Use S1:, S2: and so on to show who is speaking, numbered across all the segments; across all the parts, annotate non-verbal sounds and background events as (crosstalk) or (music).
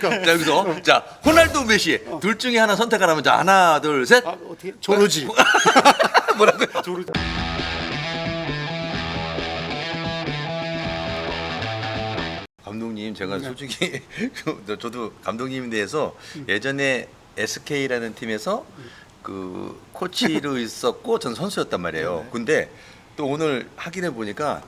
S1: 자 여기서. 자 호날두 메시. 둘 중에 하나 선택하라면 자 하나 둘 셋.
S2: 아, 어떻게? 조르지. (laughs)
S1: 뭐라고요?
S2: 조르지.
S1: 감독님 제가 솔직히 저- (laughs) 저도 감독님에 대해서 예전에 SK라는 팀에서 그 코치로 (laughs) 있었고 전 선수였단 말이에요. 근데 또 오늘 확인해 보니까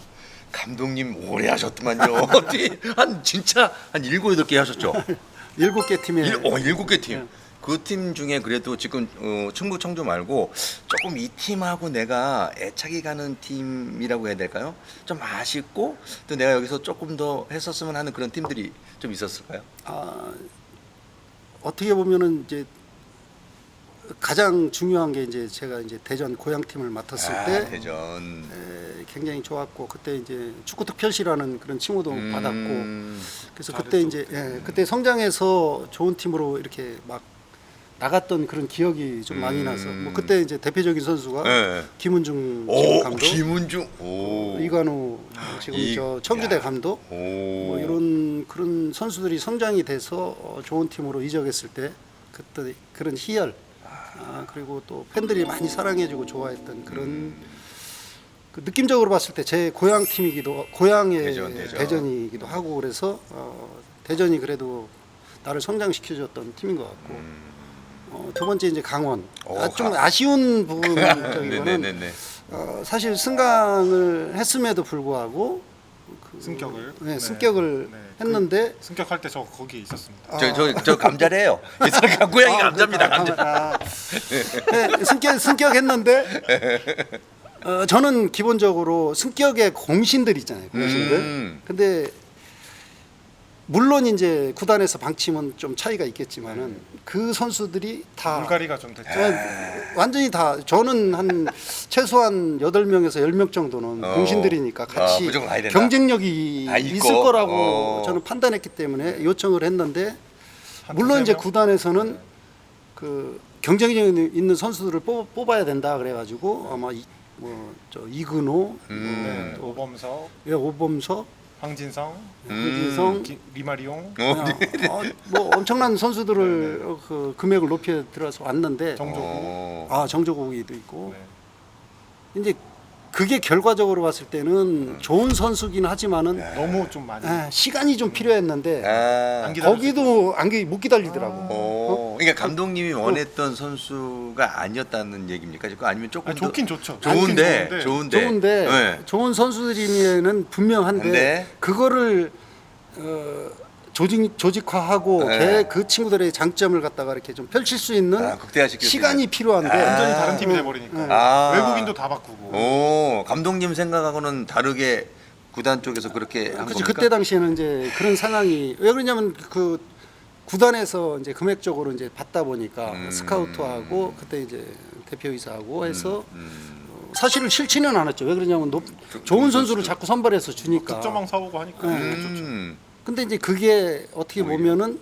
S1: 감독님 오래 하셨더만요. (laughs) 한 진짜 한 일곱 여덟 개 하셨죠. (laughs)
S2: 일곱 개 팀에
S1: 일, 어, 일곱 개 팀.
S2: 네.
S1: 그팀 중에 그래도 지금 어, 충북 청주 말고 조금 이 팀하고 내가 애착이 가는 팀이라고 해야 될까요? 좀 아쉽고 또 내가 여기서 조금 더 했었으면 하는 그런 팀들이 좀 있었을까요?
S2: 아, 어떻게 보면은 이제 가장 중요한 게 이제 제가 이제 대전 고향 팀을 맡았을
S1: 아,
S2: 때
S1: 대전
S2: 에, 굉장히 좋았고 그때 이제 축구 특별시라는 그런 칭호도
S1: 음,
S2: 받았고 그래서 그때 이제 예, 그때 성장해서 좋은 팀으로 이렇게 막 나갔던 그런 기억이 좀 많이
S1: 음.
S2: 나서 뭐 그때 이제 대표적인 선수가
S1: 네.
S2: 김은중 지금
S1: 오
S2: 감독,
S1: 김은중 오
S2: 이관우 지금
S1: 이-
S2: 저 청주대
S1: 야.
S2: 감독
S1: 오.
S2: 뭐 이런 그런 선수들이 성장이 돼서 어, 좋은 팀으로 이적했을 때 그때 그런 희열 아, 그리고 또 팬들이 많이 사랑해주고 좋아했던 그런
S1: 음.
S2: 그 느낌적으로 봤을 때 제 고향 팀이기도 고향의
S1: 대전, 대전.
S2: 이기도 하고 그래서 어, 대전이 그래도 나를 성장시켜줬던 팀인 것 같고
S1: 음.
S2: 어, 두 번째 이제 강원
S1: 오,
S2: 아, 좀
S1: 가-
S2: 아쉬운 (laughs) 부분적이고는
S1: 네네네네
S2: 어, 사실 승강을 했음에도 불구하고 그,
S3: 승격을?
S2: 네,
S3: 네.
S2: 승격을
S3: 네.
S2: 했는데
S3: 승격할 때 저 거기에 있었습니다.
S1: 저 저 저 감자래요 이 사람 (laughs) 고양이
S2: 아,
S1: 감자입니다. 감자
S2: 아, 네, 승격 승격했는데 어, 저는 기본적으로 승격의 공신들 있잖아요. 공신들.
S1: 음.
S2: 근데 물론 이제 구단에서 방침은 좀 차이가 있겠지만은 그 선수들이 다
S3: 물갈이가 좀 됐죠.
S2: 저 완전히 다 저는 한 최소한 8명에서 10명 정도는
S1: 어.
S2: 공신들이니까
S1: 아,
S2: 같이
S1: 무조건 가야 된다.
S2: 경쟁력이
S1: 아, 있고.
S2: 있을 거라고
S1: 어.
S2: 저는 판단했기 때문에 요청을 했는데
S3: 한
S2: 물론
S3: 두세
S2: 이제
S3: 명?
S2: 구단에서는 그 경쟁력 있는 선수들을 뽑, 뽑아야 된다 그래가지고 아마 뭐저 이근호,
S1: 음.
S3: 네, 오범석,
S2: 예, 오범석,
S3: 황진성,
S2: 황진성,
S3: 기, 리마리용,
S1: 어,
S2: 그냥, 어, 뭐 엄청난 선수들을 어, 그 금액을 높여 들어서 왔는데
S3: 정조구.
S1: 어.
S2: 아 정조국이도 있고
S3: 네.
S2: 이제 그게 결과적으로 봤을 때는 좋은 선수긴 하지만은
S3: 너무 좀 많이.
S2: 아, 시간이 좀 필요했는데
S1: 아.
S2: 거기도 안기 못 기다리더라고.
S1: 오, 그러니까 감독님이 원했던 선수가 아니었다는 얘기입니까? 지금 아니면 조금
S3: 아니,
S1: 더
S3: 좋긴 좋죠.
S1: 좋은데,
S3: 좋긴
S1: 좋은데,
S2: 좋은데
S1: 네.
S2: 좋은 선수들이면은 분명한데
S1: 한데?
S2: 그거를 어, 조직 조직화하고
S1: 네.
S2: 걔 그 친구들의 장점을 갖다가 이렇게 좀 펼칠 수 있는
S1: 아, 극대화시킬 수
S2: 시간이. 필요한데
S3: 완전히
S1: 아.
S3: 다른 팀이 돼버리니까
S1: 아.
S3: 외국인도 다 바꾸고.
S1: 오, 감독님 생각하고는 다르게 구단 쪽에서 그렇게 한
S2: 그렇지
S1: 겁니까?
S2: 그때 당시에는 이제 그런 상황이 왜 그러냐면 그 구단에서 이제 금액적으로 이제 받다 보니까
S1: 음.
S2: 스카우트하고 그때 이제 대표이사하고 해서
S1: 음.
S2: 어, 사실은 싫지는 않았죠. 왜 그러냐면 높, 좋은 선수를 자꾸 선발해서 주니까.
S3: 득점왕 사오고 하니까
S2: 네.
S3: 좋죠.
S1: 음.
S2: 근데 이제 그게 어떻게
S1: 오히려.
S2: 보면은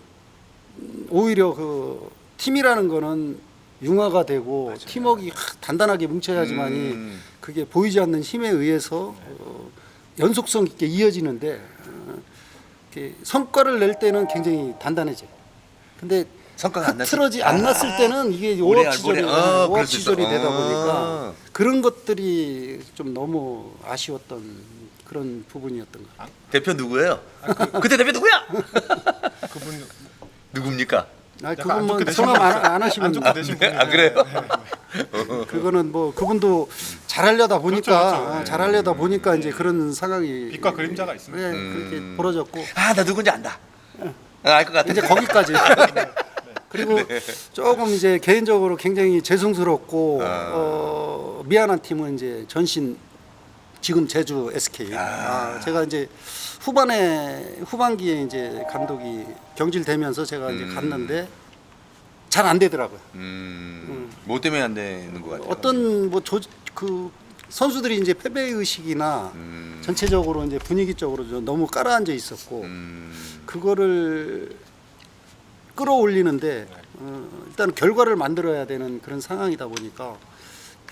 S2: 음, 오히려 그 팀이라는 거는 융화가 되고 팀워크가 단단하게 뭉쳐야지만이
S1: 음.
S2: 그게 보이지 않는 힘에 의해서 어, 연속성 있게 이어지는데 어, 이렇게 성과를 낼 때는 굉장히 단단해져요. 근데
S1: 성과가 안 났을
S2: 흐트러지 안 났을 때는 이게 오합지졸이
S1: 아, 그럴 수
S2: 오합지졸이
S1: 있어.
S2: 되다
S1: 아.
S2: 보니까 그런 것들이 좀 너무 아쉬웠던 그런 부분이었던 것 같아요.
S1: 대표 누구예요? (laughs) 그 때 대표 누구야?
S3: 그분
S2: 아,
S1: 누굽니까?
S3: 안
S2: 그건 뭐 성함 안,
S3: 분-
S2: 안 하시면
S3: 안 좋게 되신 분이
S1: 아, 그래요?
S2: 그거는 뭐 그분도 잘하려다 보니까
S3: 그렇죠, 그렇죠.
S2: 아, 잘하려다 보니까 이제 그런 상황이
S3: 빛과 그림자가 있습니다.
S2: 네,
S1: 음.
S2: 그렇게 벌어졌고
S1: 아, 나 누군지 안다. 알것 같아.
S2: 이제 거기까지 (laughs) 그리고 조금 이제 개인적으로 굉장히 죄송스럽고
S1: 아.
S2: 어, 미안한 팀은 이제 전신 지금 제주 SK 아, 제가 이제 후반에 후반기에 이제 감독이 경질되면서 제가 이제
S1: 음.
S2: 갔는데 잘 안 되더라고요.
S1: 음. 뭐 때문에 안 되는 것 같아요?
S2: 어떤 뭐 그 선수들이 이제 패배 의식이나
S1: 음.
S2: 전체적으로 이제 분위기적으로 좀 너무 깔아앉아 있었고
S1: 음.
S2: 그거를 끌어올리는데 어, 일단 결과를 만들어야 되는 그런 상황이다 보니까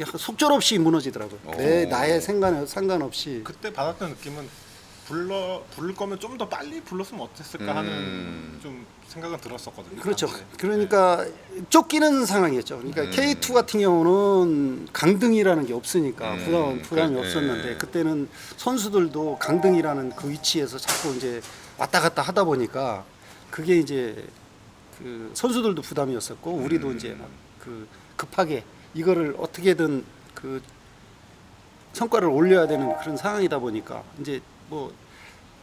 S2: 속절없이 무너지더라고요. 내
S1: 오.
S2: 나의 상관 상관없이
S3: 그때 받았던 느낌은 불러 부를 거면 좀 더 빨리 불렀으면 어땠을까 하는
S1: 음.
S3: 좀 생각은 들었었거든요.
S2: 그렇죠.
S3: 당시에.
S2: 그러니까 쫓기는 상황이었죠. 그러니까
S1: 음.
S2: K2 같은 경우는 강등이라는 게 없으니까
S1: 음,
S2: 부담 부담이
S1: 그-
S2: 없었는데
S1: 예.
S2: 그때는 선수들도 강등이라는 그 위치에서 자꾸 이제 왔다 갔다 하다 보니까 그게 이제 그 선수들도 부담이었었고 우리도
S1: 음.
S2: 이제 막 그 급하게 이거를 어떻게든 그 성과를 올려야 되는 그런 상황이다 보니까 이제 뭐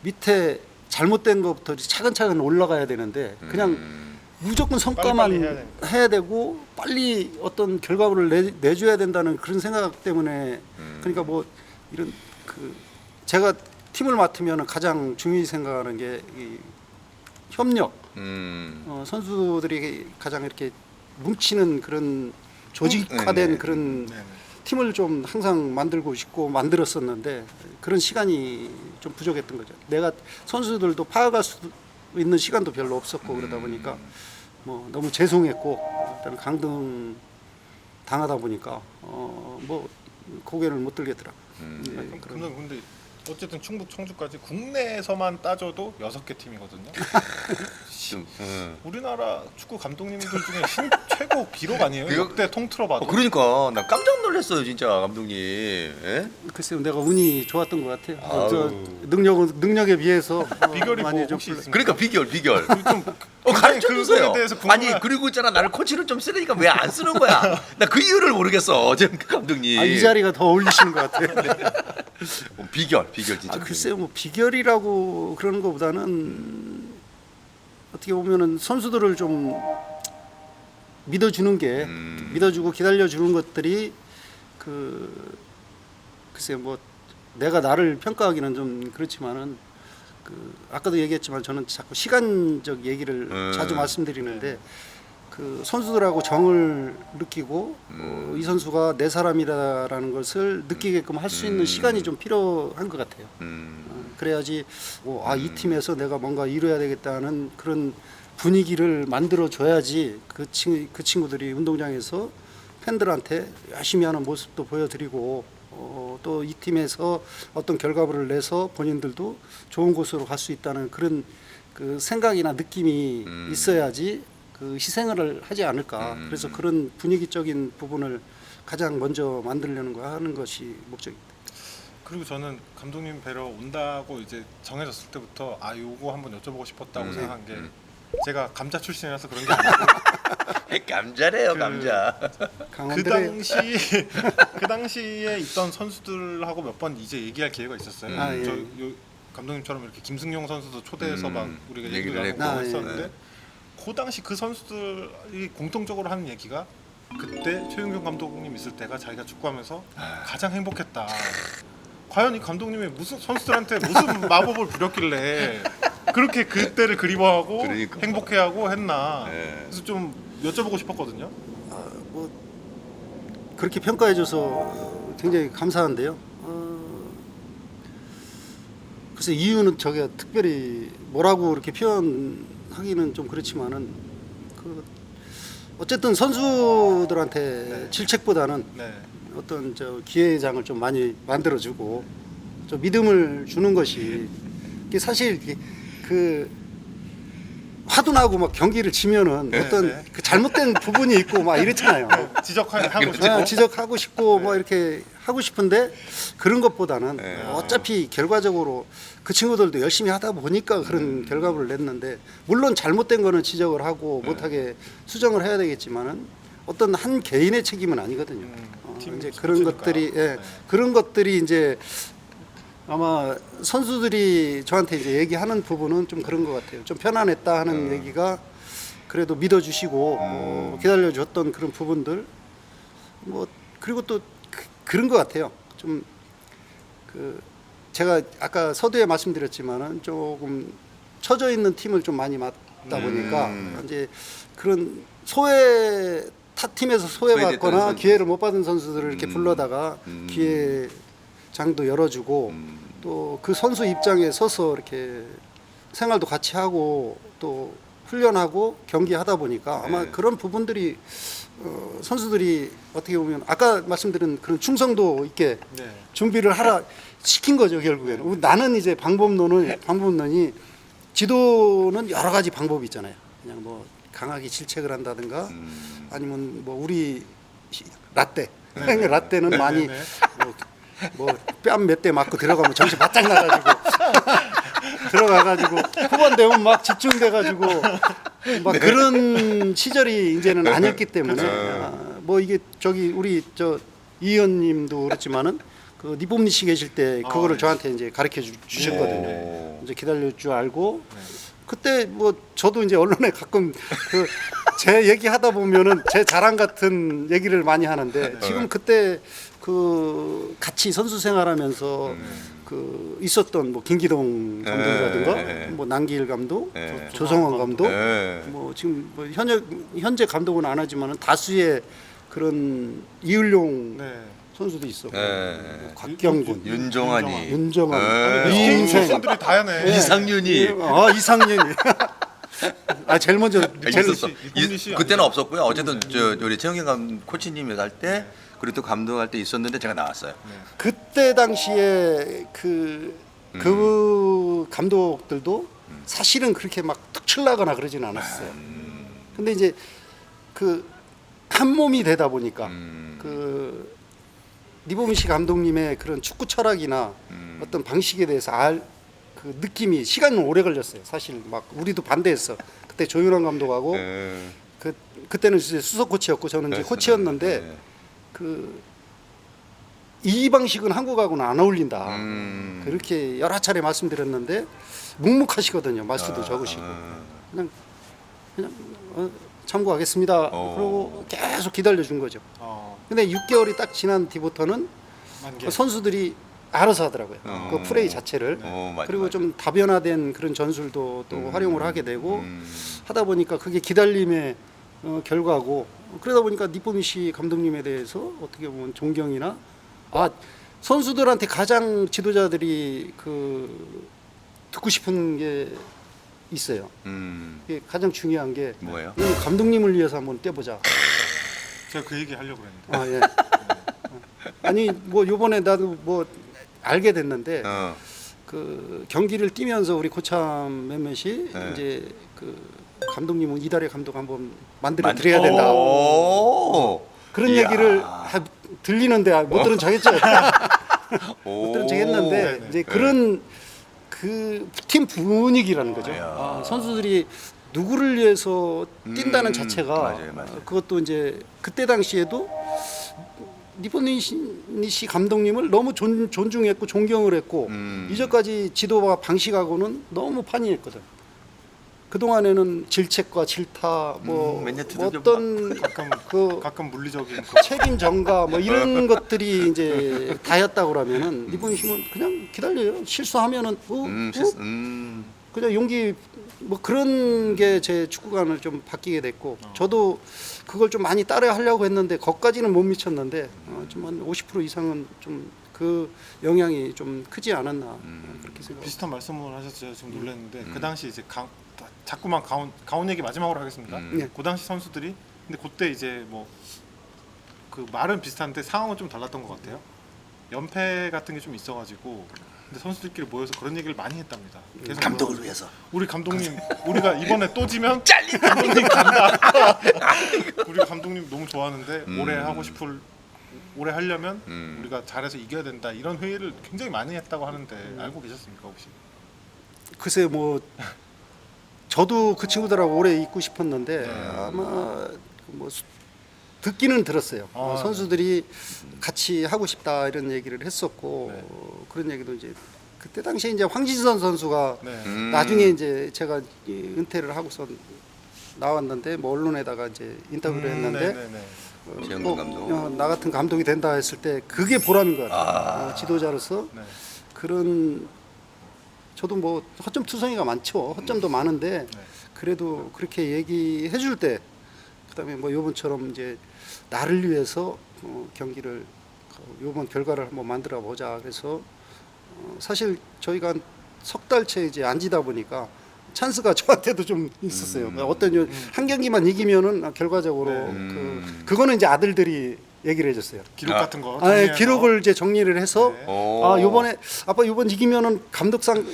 S2: 밑에 잘못된 것부터 차근차근 올라가야 되는데 그냥
S1: 음.
S2: 무조건 성과만
S3: 빨리 빨리 해야
S2: 해야. 되고 빨리 어떤 결과물을 내, 내줘야 된다는 그런 생각 때문에
S1: 음.
S2: 그러니까 뭐 이런 그 제가 팀을 맡으면 가장 중요히 생각하는 게 이 협력
S1: 음.
S2: 어, 선수들이 가장 이렇게 뭉치는 그런 조직화된
S1: 네, 네.
S2: 그런
S3: 네네.
S2: 팀을 좀 항상 만들고 싶고 만들었었는데 그런 시간이 좀 부족했던 거죠. 내가 선수들도 파악할 수 있는 시간도 별로 없었고 그러다 보니까 뭐 너무 죄송했고 일단 강등 당하다 보니까 어 뭐 고개를 못 들겠더라고.
S1: 음.
S2: 예,
S3: 그럼
S2: 그런-
S3: 근데, 근데 어쨌든 충북 청주까지 국내에서만 따져도 여섯 개 팀이거든요.
S1: 좀, 어.
S3: 우리나라 축구 감독님들 중에 신 최고 기록 아니에요?
S1: 그거-
S3: 역대 통틀어 봐도.
S1: 어, 그러니까 나 깜짝 놀랐어요 진짜 감독님. 예?
S2: 글쎄요, 내가 운이 좋았던 것 같아요. 저 능력은 능력에 비해서 어,
S3: 비결이 뭐
S2: 많이 좀
S3: 혹시
S2: 불-
S3: 있습니까?
S1: 그러니까 비결 비결.
S3: 좀
S1: 어 가르쳐
S3: 그
S1: 주세요. 아니 그리고 있잖아 나를 코치를 좀 쓰려니까 왜 안 쓰는 거야? (laughs) 나 그 이유를 모르겠어. 지금 감독님.
S2: 아, 이 자리가 더 어울리시는 것 같아요. (laughs)
S1: 어, 비결 비결 진짜.
S2: 아, 글쎄요, 뭐 비결이라고 그러는 것보다는 어떻게 보면은 선수들을 좀 믿어주는 게
S1: 음.
S2: 믿어주고 기다려주는 것들이 그 글쎄요, 뭐 내가 나를 평가하기는 좀 그렇지만은 그 아까도 얘기했지만 저는 자꾸 시간적 얘기를
S1: 음.
S2: 자주 말씀드리는데 그 선수들하고 정을 느끼고 어, 이 선수가 내 사람이다라는 것을 느끼게끔 할 수 있는
S1: 음.
S2: 시간이 좀 필요한 것 같아요.
S1: 음.
S2: 어, 그래야지 아이 팀에서 내가 뭔가 이뤄야 되겠다는 그런 분위기를 만들어 줘야지 그, 친, 그 친구들이 운동장에서 팬들한테 열심히 하는 모습도 보여드리고 어, 또 이 팀에서 어떤 결과물을 내서 본인들도 좋은 곳으로 갈 수 있다는 그런 그 생각이나 느낌이
S1: 음.
S2: 있어야지 그 희생을 하지 않을까
S1: 음.
S2: 그래서 그런 분위기적인 부분을 가장 먼저 만들려는 거 하는 것이 목적입니다.
S3: 그리고 저는 감독님 뵈러 온다고 이제 정해졌을 때부터 아 요거 한번 여쭤보고 싶었다고
S1: 음,
S3: 생각한 게
S1: 음.
S3: 제가 감자 출신이라서 그런 게 아니고 (laughs)
S1: 감자래요
S3: 그-
S1: 감자.
S3: 그 당시 (laughs) 그 당시에 있던 선수들하고 몇 번 이제 얘기할 기회가 있었어요.
S2: 아, 예.
S3: 저 요, 감독님처럼 이렇게 김승용 선수도 초대해서
S1: 음,
S3: 막 우리가
S1: 얘기를
S3: 얘기를
S1: 했고.
S3: 하고
S2: 아, 예.
S3: 했었는데 그 당시 그 선수들이 공통적으로 하는 얘기가 그때 최윤경 감독님 있을 때가 자기가 축구하면서
S1: 아.
S3: 가장 행복했다. 과연 이 감독님이 무슨 선수들한테 무슨 마법을 부렸길래 그렇게 그때를 그리워하고
S1: 그러니까.
S3: 행복해하고 했나.
S1: 네.
S3: 그래서 좀 여쭤보고 싶었거든요.
S2: 아, 뭐 그렇게 평가해줘서 굉장히 감사한데요. 어, 글쎄 이유는 저게 특별히 뭐라고 이렇게 표현하기는 좀 그렇지만은 그 어쨌든 선수들한테
S3: 네.
S2: 질책보다는
S3: 네.
S2: 어떤 저 기회장을 좀 많이 만들어주고 좀 믿음을 주는 것이 이게 사실 이게 그 화도 나고 막 경기를 지면은
S3: 네,
S2: 어떤
S3: 네.
S2: 그 잘못된 부분이 있고 막 이렇잖아요.
S3: 지적하고 싶고
S2: 아, 지적하고 싶고
S3: 네.
S2: 뭐 이렇게 하고 싶은데 그런 것보다는
S1: 네.
S2: 어차피 결과적으로 그 친구들도 열심히 하다 보니까 그런
S3: 음.
S2: 결과물을 냈는데 물론 잘못된 거는 지적을 하고
S3: 네.
S2: 못하게 수정을 해야 되겠지만은 어떤 한 개인의 책임은 아니거든요.
S3: 음,
S2: 어,
S3: 팀
S2: 이제 그런. 것들이 예,
S3: 네.
S2: 그런 것들이 이제 아마 선수들이 저한테 이제 얘기하는 부분은 좀 그런 것 같아요. 좀 편안했다 하는
S1: 음.
S2: 얘기가 그래도 믿어주시고 어, 기다려줬던 그런 부분들 뭐 그리고 또 그, 런것 같아요. 좀그 제가 아까 서두에 말씀드렸지만은 조금 처져 있는 팀을 좀 많이 맡다 보니까
S1: 음.
S2: 이제 그런 소외 타 팀에서 소외받거나. 기회를 못 받은 선수들을 이렇게
S1: 음.
S2: 불러다가
S1: 음.
S2: 기회 장도 열어주고
S1: 음.
S2: 또그 선수 입장에 서서 이렇게 생활도 같이 하고 또 훈련하고 경기하다 보니까 아마
S1: 네.
S2: 그런 부분들이 어, 선수들이 어떻게 보면 아까 말씀드린 그런 충성도 있게
S3: 네.
S2: 준비를 하라 시킨 거죠 결국에는. 나는 이제 방법론을 방법론이 지도는 여러 가지 방법이 있잖아요. 그냥 뭐 강하게 질책을 한다든가
S1: 음.
S2: 아니면 뭐 우리 시- 라떼 (laughs) 라떼는 많이
S3: 네.
S2: 뭐 뺨 몇 대 맞고 들어가면 정신 바짝 나가지고 (laughs) 들어가가지고 후반 되면 막 집중돼가지고 막 그런 시절이 이제는 아니었기 때문에 아, 뭐 이게 저기 우리 저 이의원님도 그렇지만은 그 니봄니 씨 계실 때
S3: 아,
S2: 그거를
S3: 네.
S2: 저한테 이제 가르쳐 주, 주셨거든요.
S1: 오.
S2: 이제 기다릴 줄 알고
S3: 네.
S2: 그때 뭐 저도 이제 언론에 가끔 그 제 얘기하다 보면은 제 자랑 같은 얘기를 많이 하는데 지금 그때 그 같이 선수 생활하면서 그 있었던 뭐 김기동 감독이라든가
S1: 네.
S2: 뭐 남기일 감독,
S1: 네.
S2: 조성원 감독,
S1: 네.
S2: 뭐 지금 뭐 현재 현재 감독은 안 하지만은 다수의 그런 이을용
S3: 네.
S2: 선수도 있었고
S1: 네.
S2: 뭐 곽경군,
S1: 윤종환이
S2: 윤정환,
S1: 네.
S3: 이
S2: 이인생,
S3: 선수들이 다양해.
S1: 이상윤이
S2: 아 이상윤이. (laughs) 아 제일 먼저
S1: 아,
S2: 제일
S1: 있었어.
S3: 씨
S1: 이- 그때는 없었고요. 어쨌든 저 우리 최영경 감 코치님이 할때 그리고 또 감독할 때 있었는데 제가 나왔어요.
S2: 그때 당시에 그, 그 감독들도 사실은 그렇게 막 특출나거나 그러진 않았어요. 근데 이제 그 한 몸이 되다 보니까
S1: 음.
S2: 그 니보미 씨 감독님의 그런 축구 철학이나
S1: 음.
S2: 어떤 방식에 대해서 알 그 느낌이 시간은 오래 걸렸어요. 사실 막 우리도 반대했어. 그때 조윤환 감독하고
S1: 네.
S2: 그 그때는 이제 수석 코치였고 저는 이제 코치였는데
S1: 네.
S2: 그 이 방식은 한국하고는 안 어울린다.
S1: 음.
S2: 그렇게 여러 차례 말씀드렸는데 묵묵하시거든요. 말수도 적으시고
S1: 아.
S2: 그냥 그냥 어, 참고하겠습니다.
S1: 어.
S2: 그러고 계속 기다려 준 거죠.
S3: 어,
S2: 근데 6개월이 딱 지난 뒤부터는
S3: 만개.
S2: 그 선수들이 알아서 하더라고요.
S1: 어.
S2: 그 플레이 자체를
S1: 어, 맞아,
S2: 그리고
S1: 맞아.
S2: 좀 다변화된 그런 전술도 또
S1: 음.
S2: 활용을 하게 되고
S1: 음.
S2: 하다 보니까 그게 기다림의 어, 결과고 그러다 보니까 니포미 씨 감독님에 대해서 어떻게 보면 존경이나 아 선수들한테 가장 지도자들이 그 듣고 싶은 게 있어요.
S1: 음.
S2: 이게 가장 중요한 게
S1: 뭐예요?
S2: 오늘 감독님을 위해서 한번 떼보자. (laughs)
S3: 제가 그 얘기 하려고 그랬는데.
S2: 아 예. 아니 뭐 요번에 나도 뭐 알게 됐는데
S1: 어.
S2: 그 경기를 뛰면서 우리 고참 몇몇이
S1: 네.
S2: 이제 그 감독님은 이달의 감독 한번 만들어 드려야 된다.
S1: 오.
S2: 그런
S1: 이야.
S2: 얘기를 하- 들리는데 아, 못 들은 척했죠. (laughs) 못 들은 척했는데
S3: 네네.
S2: 이제 그런 그 팀 분위기라는 거죠.
S1: 이야.
S2: 아, 선수들이 누구를 위해서 뛴다는
S1: 음,
S2: 자체가
S1: 맞아요, 맞아요.
S2: 그것도 이제 그때 당시에도 니포니 씨 감독님을 너무 존, 존중했고 존경을 했고
S1: 음.
S2: 이전까지 지도와 방식하고는 너무 판이했거든. 그 동안에는 질책과 질타, 뭐,
S1: 음, 맨날
S2: 뭐
S1: 두들겨
S2: 어떤
S3: 가끔
S2: 그
S3: 가끔 물리적인 그
S2: 책임 전가 뭐 이런 것들이 이제 (laughs) 다였다 그러면은 이분 씨는 그냥 기다려요. 실수하면은 어,
S1: 음,
S2: 어?
S1: 실수- 음.
S2: 그냥 용기 뭐 그런 게 제 축구관을 좀 바뀌게 됐고 저도 그걸 좀 많이 따라 하려고 했는데 거기까지는 못 미쳤는데 어, 좀한 50% 이상은 좀 그 영향이 좀 크지 않았나
S1: 음.
S2: 그렇게 생각.
S3: 비슷한 말씀을 하셨어요. 지금 놀랐는데
S1: 음.
S3: 그 당시 이제 가, 자꾸만 가운 가운 얘기 마지막으로 하겠습니다.
S1: 음.
S2: 네.
S3: 그 당시 선수들이 근데 그때 이제 뭐 그 말은 비슷한데 상황은 좀 달랐던 것 같아요. 연패 같은 게 좀 있어가지고 근데 선수들끼리 모여서 그런 얘기를 많이 했답니다. 계속
S2: 감독을
S3: 물어보고
S2: 위해서.
S3: 우리 감독님 (laughs) 우리가 이번에 또 지면 (laughs) 잘린 감독님 간다. 우리 감독님 너무 좋아하는데
S1: 음.
S3: 올해 하고 싶을 올해 하려면
S1: 음.
S3: 우리가 잘해서 이겨야 된다 이런 회의를 굉장히 많이 했다고 하는데 알고 계셨습니까 혹시?
S2: 글쎄 뭐 (laughs) 저도 그 친구들하고 오래 있고 싶었는데
S3: 네.
S2: 아마 뭐 수- 듣기는 들었어요.
S3: 아,
S2: 어, 선수들이 같이 하고 싶다 이런 얘기를 했었고
S3: 네.
S2: 어, 그런 얘기도 이제 그때 당시에 이제 황진선 선수가
S3: 네.
S1: 음.
S2: 나중에 이제 제가 이 은퇴를 하고서 나왔는데 뭐 언론에다가 이제 인터뷰를
S3: 음,
S2: 했는데
S3: 네네네.
S2: 어,
S1: 최영근
S2: 꼭,
S1: 감독.
S2: 어, 나 같은 감독이 된다 했을 때 그게 보람인 것 같아요.
S1: 아.
S2: 어, 지도자로서
S3: 네.
S2: 그런 저도 뭐 허점 투성이가 많죠. 허점도 많은데
S3: 네.
S2: 그래도 그렇게 얘기해 줄 때 그다음에 뭐 요번처럼 이제 나를 위해서 어, 경기를 어, 요번 결과를 한번 만들어 보자. 그래서 어, 사실 저희가 한석 달째 이제 앉이다 보니까 찬스가 (laughs) 저한테도 좀 있었어요.
S1: 음.
S2: 어떤 요- 한 경기만 이기면은 결과적으로
S3: 네.
S2: 그
S1: 음.
S2: 그거는 이제 아들들이 얘기를 해줬어요.
S3: 기록
S1: 아.
S3: 같은 거.
S2: 아, 예,
S3: 정리해서.
S2: 기록을 이제 정리를 해서
S3: 네.
S1: 오.
S2: 아 요번에 아빠 요번 이기면은 감독상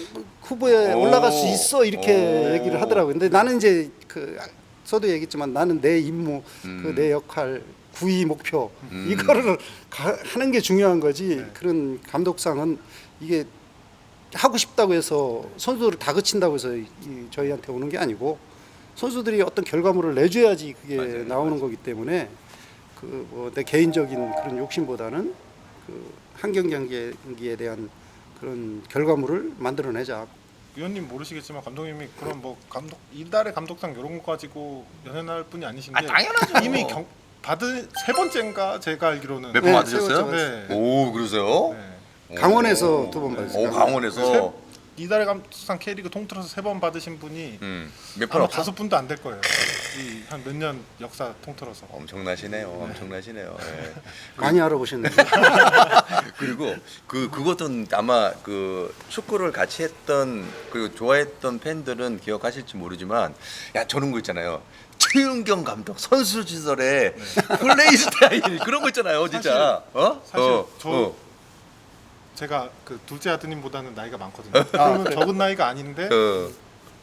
S2: 후보에
S1: 오.
S2: 올라갈 수 있어 이렇게
S1: 오.
S2: 얘기를 하더라고요. 근데 나는 이제 그 저도 얘기했지만 나는 내 임무,
S1: 음.
S2: 그 내 역할, 구위 목표
S1: 음.
S2: 이거를 가, 하는 게 중요한 거지.
S3: 네.
S2: 그런 감독상은 이게 하고 싶다고 해서 선수들을 다그친다고 해서 이, 이 저희한테 오는 게 아니고 선수들이 어떤 결과물을 내줘야지 그게
S1: 맞아요,
S2: 나오는 거기 때문에 그 뭐 내 개인적인 그런 욕심보다는 그 한경 경기에 대한 그런 결과물을 만들어내자.
S3: 위원님 모르시겠지만 감독님이 그런 뭐 감독 이달의 감독상 이런 거 가지고 연연할 분이 아니신 게
S1: 아, 당연하죠.
S3: 이미 경, 받은 세 번째인가 제가 알기로는
S1: 몇 번
S2: 네,
S1: 받으셨어요?
S3: 네.
S1: 오 그러세요?
S3: 네.
S2: 강원에서
S1: 오.
S2: 두번 받으셨어요.
S1: 오 강원에서
S3: 이달의 감독상 K리그 통틀어서 세 번 받으신 분이
S1: 음. 몇번
S3: 아마
S1: 없어?
S3: 다섯 분도 안 될 거예요. 이 한 몇 년 역사 통틀어서.
S1: 엄청나시네요. 엄청나시네요. 예. (laughs)
S2: 많이 알아보셨네요. (laughs)
S1: 그리고 그 그것도 아마 그 축구를 같이 했던 그리고 좋아했던 팬들은 기억하실지 모르지만 야 저런 거 있잖아요. 최윤경 감독 선수 시절에 플레이 스타일 그런 거 있잖아요, 진짜. 어?
S3: 사실
S1: 어,
S3: 저
S1: 어,
S3: 제가 그 둘째 아드님보다는 나이가 많거든요. 그러면 적은 나이가 아닌데
S1: 어,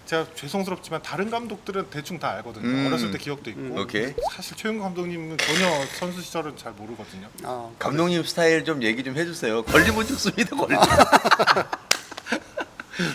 S3: 제가 죄송스럽지만 다른 감독들은 대충 다 알거든요.
S1: 음.
S3: 어렸을 때 기억도 있고.
S2: 음,
S1: 오케이.
S3: 사실 최윤 감독님은 전혀 선수 시절은 잘 모르거든요.
S2: 아,
S1: 감독님 스타일 좀 얘기 좀 해주세요. 걸리면 죽습니다, 걸리면. (laughs)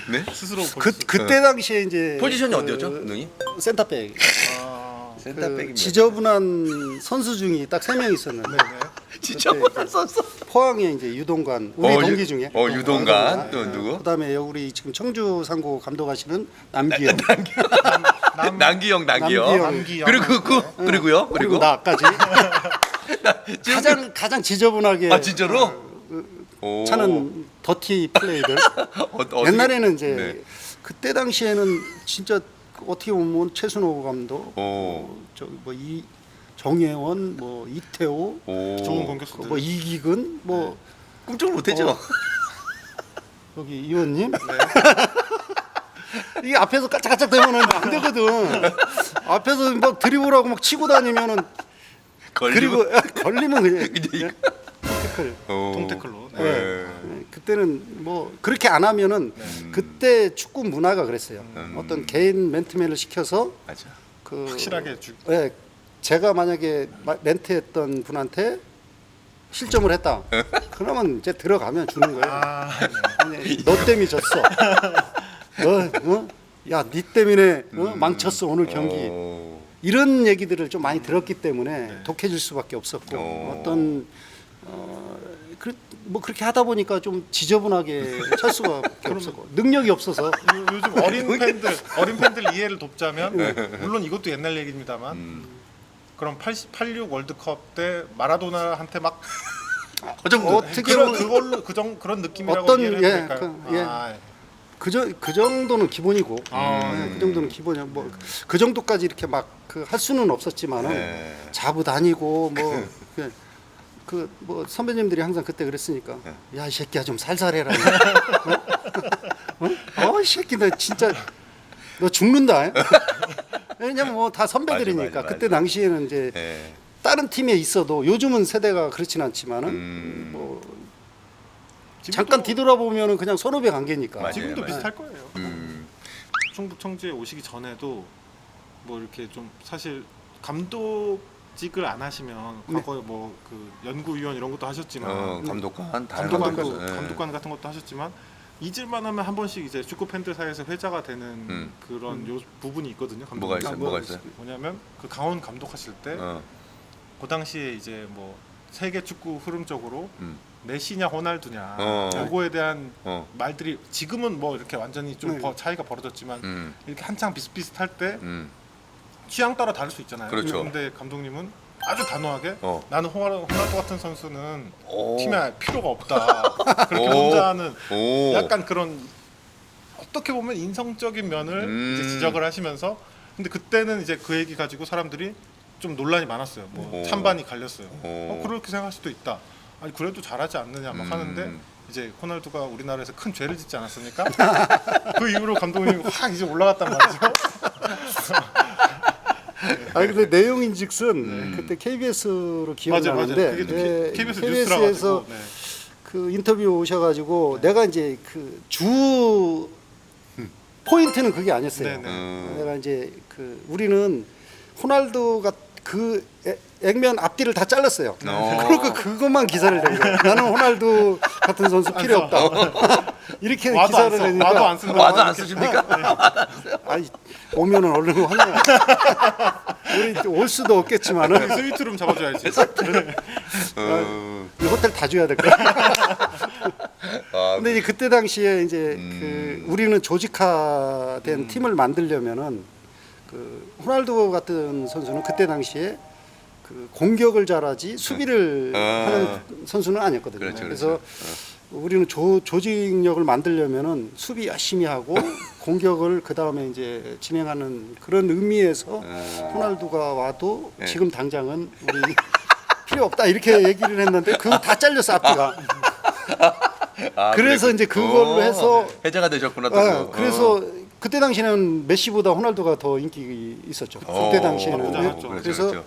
S1: 네?
S3: 스스로
S2: 그 그때 당시에 이제
S1: 포지션이
S2: 그
S1: 어디였죠, 감독님?
S2: 센터백.
S3: 아,
S2: 그
S1: 센터백입니다.
S2: 지저분한 선수 중이 딱 세 명 있었는데
S3: 네.
S1: 진짜 몰랐었어.
S2: 포항에 이제 유동관 우리
S1: 어,
S2: 동기
S1: 유-
S2: 중에
S1: 어 유동관
S2: 네.
S1: 또 누구?
S2: 그다음에 우리 지금 청주 상고 감독하시는 남기영
S3: 남,
S1: 남기영, 남기영.
S2: 남기영.
S3: 남기영.
S1: 그리고 그, 그 그리고요,
S2: 그리고
S1: 그리고
S2: 나까지 (laughs)
S1: 지금
S2: 가장 가장 지저분하게
S1: 아 진짜로? 오.
S2: 차는 더티 플레이들 (laughs)
S1: 어, 어떻게-
S2: 옛날에는 이제
S1: 네.
S2: 그때 당시에는 진짜 어떻게 보면 최순호 감독
S1: 오.
S2: 저뭐이 정혜원 뭐 이태호
S1: 오.
S3: 좋은 공격수들.
S2: 뭐 이기근 뭐
S1: 꿈쩍 못했죠.
S2: 어. 여기 이원님 (laughs) 이게 앞에서 까짝까짝 대면은 안 되거든 앞에서 막 드리블하고 막 치고 다니면은
S1: 걸리고.
S2: 그리고 걸리면 그냥 (laughs) 태클
S1: 오.
S3: 동태클로. 네.
S1: 네.
S2: 네, 그때는 뭐 그렇게 안 하면은 그때 축구 문화가 그랬어요.
S1: 음.
S2: 어떤 개인 멘트맨을 시켜서
S1: 맞아.
S2: 그
S3: 확실하게 주.
S2: 예, 제가 만약에 마- 멘트했던 분한테 실점을 했다. (laughs) 그러면 이제 들어가면 주는 거예요.
S3: 아, 네.
S2: 아니, 너 때문에 졌어. 너, 어? 야, 니 때문에 어? 망쳤어 오늘 경기.
S1: 오.
S2: 이런 얘기들을 좀 많이 들었기 때문에
S3: 네.
S2: 독해질 수밖에 없었고
S1: 어.
S2: 어떤 어, 그, 뭐 그렇게 하다 보니까 좀 지저분하게 찰 수밖에 (laughs) 없었고 능력이 없어서
S3: 요- 요즘 어린 (laughs) 팬들 어린 팬들 이해를 돕자면 물론 이것도 옛날 얘기입니다만
S1: 음.
S3: 그럼 80, 86 월드컵 때 마라도나한테 막 (laughs)
S1: 그 정도.
S2: 어떻게
S3: 그런
S2: 보면
S3: 그걸로 그정 그런 느낌이라고
S2: 어떤,
S3: 이해를
S2: 예,
S3: 해도 될까요?
S2: 그, 예.
S3: 아,
S2: 그저 그 정도는 기본이고
S3: 아,
S2: 네, 그 정도는 기본이야 뭐 그 정도까지 이렇게 막 그 할 수는 없었지만은
S1: 네.
S2: 자부 다니고 뭐 (laughs) 그뭐 선배님들이 항상 그때 그랬으니까
S1: 네.
S2: 야이 새끼야 좀 살살해라 어? (laughs) 어? 어? 이 새끼 너 진짜 너 죽는다 왜냐면 뭐 다 선배들이니까
S1: 맞아, 맞아,
S2: 그때
S1: 맞아.
S2: 당시에는 이제
S1: 네.
S2: 다른 팀에 있어도 요즘은 세대가 그렇진 않지만은
S1: 음.
S2: 뭐 잠깐 뒤돌아보면은 그냥 선후배 관계니까
S1: 맞아요,
S3: 지금도
S1: 맞아요.
S3: 비슷할 거예요.
S1: 음.
S3: 충북 청주에 오시기 전에도 뭐 이렇게 좀 사실 감독직을 안 하시면
S2: 네.
S3: 과거에 뭐 그 연구위원 이런 것도 하셨지만
S1: 어, 감독관 다양한
S3: 감독관
S1: 감독. 예.
S3: 감독관 같은 것도 하셨지만 잊을만 하면 한 번씩 이제 축구 팬들 사이에서 회자가 되는
S1: 음.
S3: 그런 요 부분이 있거든요. 감독님.
S1: 뭐가 있어요?
S2: 아,
S1: 뭐가
S2: 뭐
S1: 있어요?
S3: 뭐냐면 그 강원 감독하실 때 그
S1: 어.
S3: 당시에 이제 뭐 세계 축구 흐름적으로
S1: 음.
S3: 메시냐 호날두냐
S1: 어.
S3: 요거에 대한
S1: 어.
S3: 말들이 지금은 뭐 이렇게 완전히 좀
S2: 네.
S3: 버- 차이가 벌어졌지만
S1: 음.
S3: 이렇게 한창 비슷비슷할 때
S1: 음.
S3: 취향 따라 다를 수 있잖아요.
S1: 그렇죠.
S3: 근데 감독님은 아주 단호하게
S1: 어.
S3: 나는 호날- 호날두 같은 선수는
S1: 오.
S3: 팀에 필요가 없다. (laughs) 그렇게
S1: 오.
S3: 혼자 하는
S1: 오.
S3: 약간 그런 어떻게 보면 인성적인 면을
S1: 음.
S3: 이제 지적을 하시면서 근데 그때는 이제 그 얘기 가지고 사람들이 좀 논란이 많았어요. 뭐
S1: 오.
S3: 찬반이 갈렸어요.
S1: 오.
S3: 어, 그렇게 생각할 수도 있다. 아니 그래도 잘하지 않느냐 막
S1: 음.
S3: 하는데 이제 호날두가 우리나라에서 큰 죄를 짓지 않았습니까? (laughs) 그 이후로 감독님이 확 이제 올라갔단 말이죠. (laughs)
S2: 아 근데 내용인즉슨 그때 KBS로
S3: 네. 맞아 맞아.
S2: 기억나는데
S3: 그게 또
S2: 예,
S3: KBS
S2: KBS에서
S3: 뉴스라가지고. 네.
S2: 그 인터뷰 오셔가지고 내가 이제 그 주 포인트는 그게 아니었어요.
S3: 네네.
S1: 음.
S2: 내가 이제 그 우리는 호날두가 그 애- 액면 앞뒤를 다 잘랐어요.
S1: 어.
S2: 그러니까 그것만 기사를 낸 거예요. 나는 호날두 같은 선수 필요 없다. (laughs) 이렇게
S3: 와도 안
S2: 기사를
S3: 써.
S2: 내니까
S3: 와도 안 쓴다.
S1: 와도 안 쓰십니까? (laughs)
S2: 아이 오면은 얼른 하냐. (laughs) 우리 올 수도 없겠지만은
S3: 스위트룸 잡아줘야지. (laughs)
S1: 어.
S2: 이 호텔 다 줘야 될 거야. (laughs)
S1: 아,
S2: 근데 이제 그때 당시에 이제
S1: 음.
S2: 그 우리는 조직화된 팀을 만들려면은 그 호날두 같은 선수는 그때 당시에 그 공격을 잘하지 수비를
S1: 어.
S2: 하는 선수는 아니었거든요.
S1: 그렇죠,
S2: 래서
S1: 그렇죠.
S2: 우리는 조, 조직력을 만들려면은 수비 열심히 하고 (laughs) 공격을 그 다음에 이제 진행하는 그런 의미에서
S1: 어.
S2: 호날두가 와도
S1: 네.
S2: 지금 당장은 우리 (laughs) 필요 없다 이렇게 얘기를 했는데 그거 다 잘렸어 앞뒤가. (laughs)
S1: 아,
S2: 그래서
S1: 그래.
S2: 이제 그걸로
S1: 어,
S2: 해서
S1: 해자가 되셨구나 또.
S2: 아, 그래서
S1: 어.
S2: 그때 당시에는 메시보다 호날두가 더 인기 있었죠.
S1: 어,
S2: 그때 당시에는
S3: 그렇죠,
S1: 그렇죠,
S2: 그래서
S1: 그렇죠.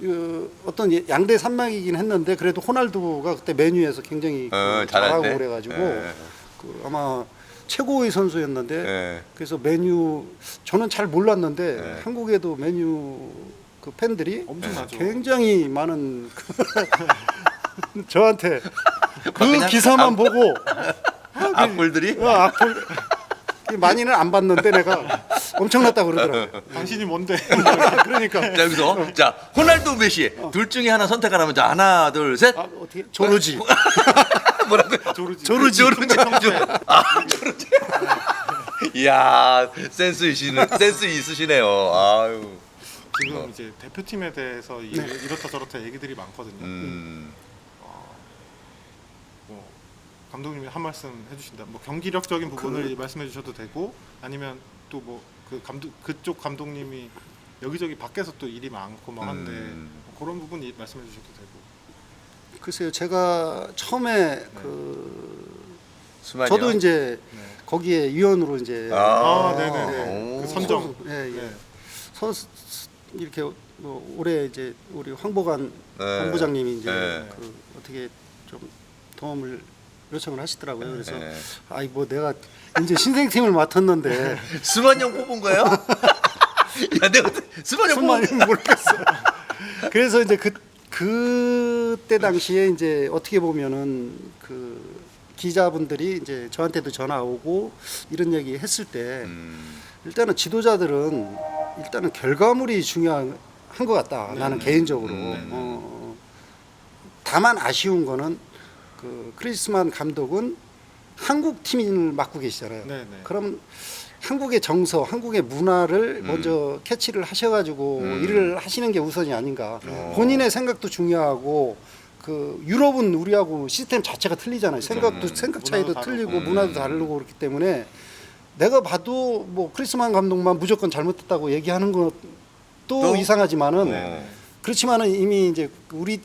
S2: 그 어떤 양대 산맥이긴 했는데 그래도 호날두가 그때 메뉴에서 굉장히 그
S1: 어,
S2: 잘하고
S1: 잘할 때?
S2: 그래가지고
S1: 예.
S2: 그 아마 최고의 선수였는데
S1: 예.
S2: 그래서 메뉴 저는 잘 몰랐는데
S1: 네.
S2: 한국에도 메뉴 그 팬들이
S3: 엄청나죠.
S2: 굉장히 많은 그 (laughs) 저한테 그
S1: 그냥
S2: 기사만
S1: 악-
S2: 보고 (laughs)
S1: 악플들이
S2: 어, 악플 많이는 안 봤는데 내가 엄청났다 그러더라고요.
S3: 당신이 뭔데? (laughs)
S2: 그러니까
S1: 자 여기서 자 호날두 메시 둘 중에 하나 선택하라면 자 하나 둘 셋.
S2: 아, 어떻게 조르지 (laughs)
S1: 뭐라고?
S3: 조르지.
S2: 조르지.
S1: 조르지. 아 조르지. (laughs) 이야 센스 있으시네 센스 있으시네요. 아유.
S3: 지금 이제 대표팀에 대해서 이, 이렇다 저렇다 얘기들이 많거든요.
S1: 음.
S3: 뭐 감독님이 한 말씀 해주신다. 뭐 경기력적인 부분을
S2: 그
S3: 말씀해 주셔도 되고 아니면 또 뭐 그 감독 그쪽 감독님이 여기저기 밖에서 또 일이 많고 막 한데
S1: 음.
S3: 뭐 그런 부분 이 말씀해 주셔도 되고.
S2: 글쎄요 제가 처음에 그
S1: 수만이요.
S2: 저도 이제
S3: 네.
S2: 거기에 위원으로 이제
S3: 아,
S1: 아,
S3: 네네.
S1: 오.
S3: 그 선정.
S2: 예, 예.
S3: 네.
S2: 선수 이렇게 뭐 올해 이제 우리 황보관
S1: 네.
S2: 본부장님이 이제
S1: 네.
S2: 그 어떻게 좀 도움을 요청을 하시더라고요. 그래서
S1: 네.
S2: 아이 뭐 내가 이제 신생팀을 맡았는데 (laughs)
S1: 수만 형 뽑은 거예요? (laughs) 야 내가 수만 형 뽑은
S2: 정말 모르겠어. 그래서 이제 그 그때 당시에 이제 어떻게 보면은 그 기자분들이 이제 저한테도 전화 오고 이런 얘기 했을 때
S1: 음.
S2: 일단은 지도자들은 일단은 결과물이 중요한 것 같다. 나는 개인적으로.
S1: 음, 네, 네.
S2: 어, 다만 아쉬운 거는 그 크리스만 감독은 한국 팀을 맡고 계시잖아요.
S3: 네, 네.
S2: 그럼 한국의 정서, 한국의 문화를
S1: 음.
S2: 먼저 캐치를 하셔가지고
S1: 음.
S2: 일을 하시는 게 우선이 아닌가.
S1: 어.
S2: 본인의 생각도 중요하고 그 유럽은 우리하고 시스템 자체가 틀리잖아요. 생각도
S1: 음.
S2: 생각 차이도
S3: 문화도
S2: 틀리고
S1: 다르고.
S2: 문화도
S1: 음.
S2: 다르고 그렇기 때문에 내가 봐도 뭐 크리스만 감독만 무조건 잘못했다고 얘기하는 것도
S1: 또?
S2: 이상하지만은
S1: 네.
S2: 그렇지만은 이미 이제 우리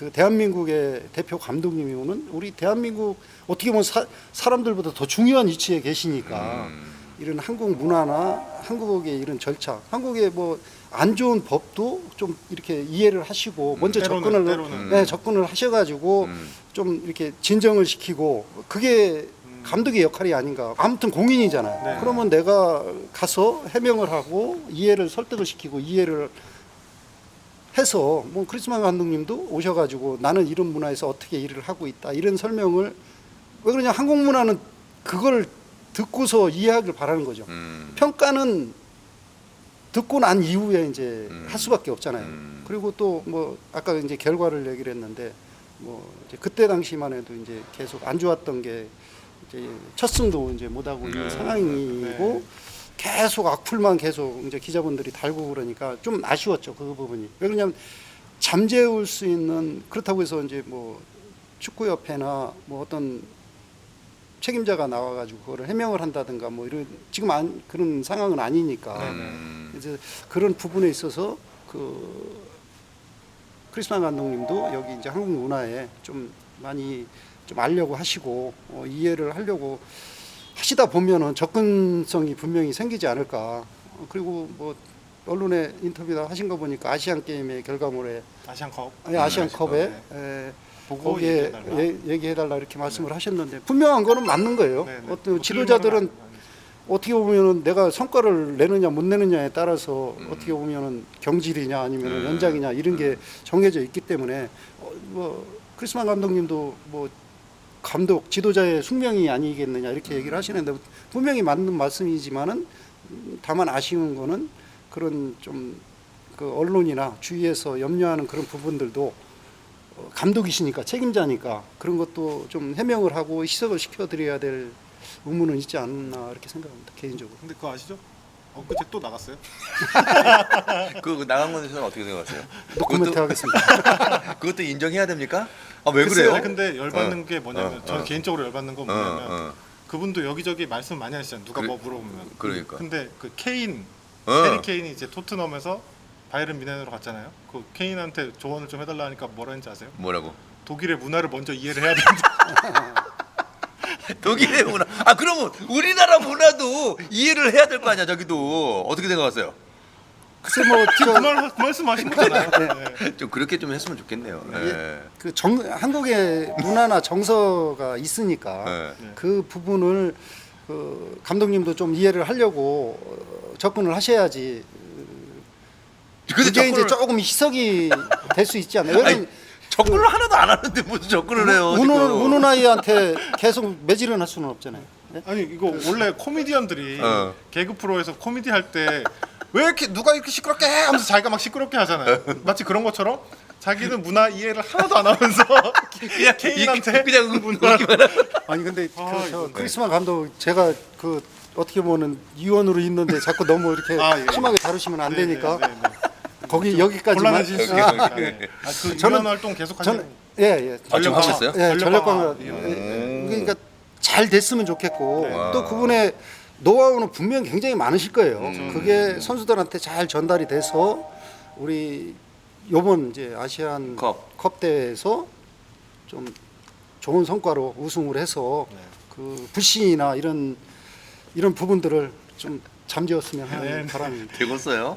S2: 그 대한민국의 대표 감독님이 오는 우리 대한민국 어떻게 보면 사, 사람들보다 더 중요한 위치에 계시니까
S1: 음.
S2: 이런 한국 문화나 한국의 이런 절차, 한국의 뭐 안 좋은 법도 좀 이렇게 이해를 하시고 먼저
S3: 때로는,
S2: 접근을
S3: 때로는.
S2: 네, 접근을 하셔가지고
S1: 음.
S2: 좀 이렇게 진정을 시키고 그게 감독의 역할이 아닌가. 아무튼 공인이잖아요.
S3: 네.
S2: 그러면 내가 가서 해명을 하고 이해를 설득을 시키고 이해를 해서 뭐 크리스만 감독님도 오셔가지고 나는 이런 문화에서 어떻게 일을 하고 있다 이런 설명을 왜 그러냐 한국 문화는 그걸 듣고서 이해하길 바라는 거죠.
S1: 음.
S2: 평가는 듣고 난 이후에 이제
S1: 음.
S2: 할 수밖에 없잖아요.
S1: 음.
S2: 그리고 또 뭐 아까 이제 결과를 얘기를 했는데 뭐 이제 그때 당시만 해도 이제 계속 안 좋았던 게 이제 첫 승도 이제 못 하고 있는
S1: 네.
S2: 상황이고 계속 악플만 계속 이제 기자분들이 달고 그러니까 좀 아쉬웠죠 그 부분이 왜 그러냐면 잠재울 수 있는 그렇다고 해서 이제 뭐 축구협회나 뭐 어떤 책임자가 나와가지고 그거를 해명을 한다든가 뭐 이런 지금 안, 그런 상황은 아니니까
S1: 음.
S2: 이제 그런 부분에 있어서 그 크리스만 감독님도 여기 이제 한국 문화에 좀 많이 좀 알려고 하시고 어, 이해를 하려고 하시다 보면은 접근성이 분명히 생기지 않을까. 어, 그리고 뭐 언론에 인터뷰 하신 거 보니까 아시안 게임의 결과물에
S3: 아시안컵
S2: 아니 아시안컵에
S3: 네.
S2: 에,
S3: 보고
S2: 거기에
S3: 얘기해달라.
S2: 예, 얘기해달라 이렇게 말씀을 하셨는데 분명한 거는 맞는 거예요.
S3: 네, 네.
S2: 어떤
S3: 뭐
S2: 지도자들은
S3: 틀린.
S2: 어떻게 보면은 내가 성과를 내느냐 못 내느냐에 따라서
S1: 음.
S2: 어떻게 보면은 경질이냐 아니면
S1: 음.
S2: 연장이냐 이런 게 정해져 있기 때문에 어, 뭐 크리스만 감독님도 뭐 감독 지도자의 숙명이 아니겠느냐 이렇게 얘기를 하시는데 분명히 맞는 말씀이지만은 음, 다만 아쉬운 거는 그런 좀 그 언론이나 주위에서 염려하는 그런 부분들도 어, 감독이시니까 책임자니까 그런 것도 좀 해명을 하고 희석을 시켜드려야 될 의무는 있지 않나 이렇게 생각합니다 개인적으로.
S3: 근데 그거 아시죠? 엊그제 또 나갔어요. (laughs)
S1: 그 나간 건에 대해서는 어떻게 생각하세요? (laughs)
S2: 노코멘트
S1: 그것도,
S2: 하겠습니다. (laughs)
S1: 그것도 인정해야 됩니까? 아 왜
S3: 글쎄요,
S1: 그래요?
S3: 근데 열받는
S1: 어,
S3: 게 뭐냐면
S1: 어,
S3: 저는
S1: 어.
S3: 개인적으로 열받는 건
S1: 어,
S3: 뭐냐면
S1: 어.
S3: 그분도 여기저기 말씀 많이 하시잖아요. 누가
S1: 그래-
S3: 뭐 물어보면.
S1: 그러니까.
S3: 근데 그 케인,
S1: 어.
S3: 해리 케인이 이제 토트넘에서 바이에른 미넨으로 갔잖아요. 그 케인한테 조언을 좀 해달라 하니까 뭐라 했는지 아세요?
S1: 뭐라고?
S3: 독일의 문화를 먼저 이해를 해야 된다. (laughs)
S1: 독일의 문화. 아 그러면 우리나라 문화도 이해를 해야 될 거 아니야 저기도 어떻게 생각하세요?
S2: 글쎄 뭐
S3: 그,
S2: 저,
S3: 말, 그 말씀하신 거잖아요. 네. (laughs)
S1: 좀 그렇게 좀 했으면 좋겠네요. 예.
S2: 그 정, 한국의 문화나 정서가 있으니까
S1: 예.
S3: 네.
S2: 그 부분을 그 감독님도 좀 이해를 하려고 어, 접근을 하셔야지.
S1: 근데
S2: 그게 이제
S1: 접근을-
S2: 조금 희석이 될 수 있지 않나요?
S1: 아니, 접근을 하나도 안 하는데 무슨 접근을 해요?
S2: 우는
S1: 지금.
S2: 우는 아이한테 계속 매질은 할 수는 없잖아요. 네?
S3: 아니 이거 원래 코미디언들이
S1: 어.
S3: 개그 프로에서 코미디 할 때 왜 이렇게 누가 이렇게 시끄럽게 해 하면서 자기가 막 시끄럽게 하잖아요. 마치 그런 것처럼 자기는 문화 이해를 하나도 안 하면서
S1: 그냥
S3: 케인한테
S1: 그냥 하는.
S2: 아니 근데
S3: 아,
S2: 그, 저
S3: 이거-
S2: 크리스만 감독 제가 그 어떻게 보면 위원으로 있는데 자꾸 너무 이렇게
S3: 아, 예.
S2: 심하게 다루시면 안
S3: 네,
S2: 되니까
S3: 네, 네, 네.
S2: 거기 여기까지만
S3: 곤란해질 수 있어요. 아. 네. 아, 그
S2: 저는-
S3: 활동 계속 하시는
S2: 저는 예예
S1: 아, 지금 하고 있어요?
S2: 예, 전력방어
S3: 전력방어.
S2: 예, 그러니까 잘 됐으면 좋겠고
S3: 네.
S2: 또 그분의 노하우는 분명 굉장히 많으실 거예요.
S1: 음.
S2: 그게 선수들한테 잘 전달이 돼서 우리 요번 이제 아시안
S1: 컵.
S2: 컵 대회에서 좀 좋은 성과로 우승을 해서
S3: 네.
S2: 그 불신이나 이런 이런 부분들을 좀 잠재웠으면 하는
S3: 네, 네.
S2: 바람입니다. (laughs)
S1: 되겠어요?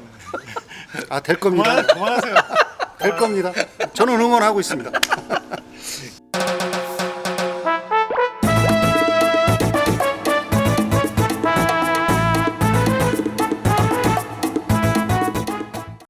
S2: 아 될 겁니다.
S3: 그만, 그만하세요.
S2: 될 겁니다. 저는 응원하고 있습니다. (laughs)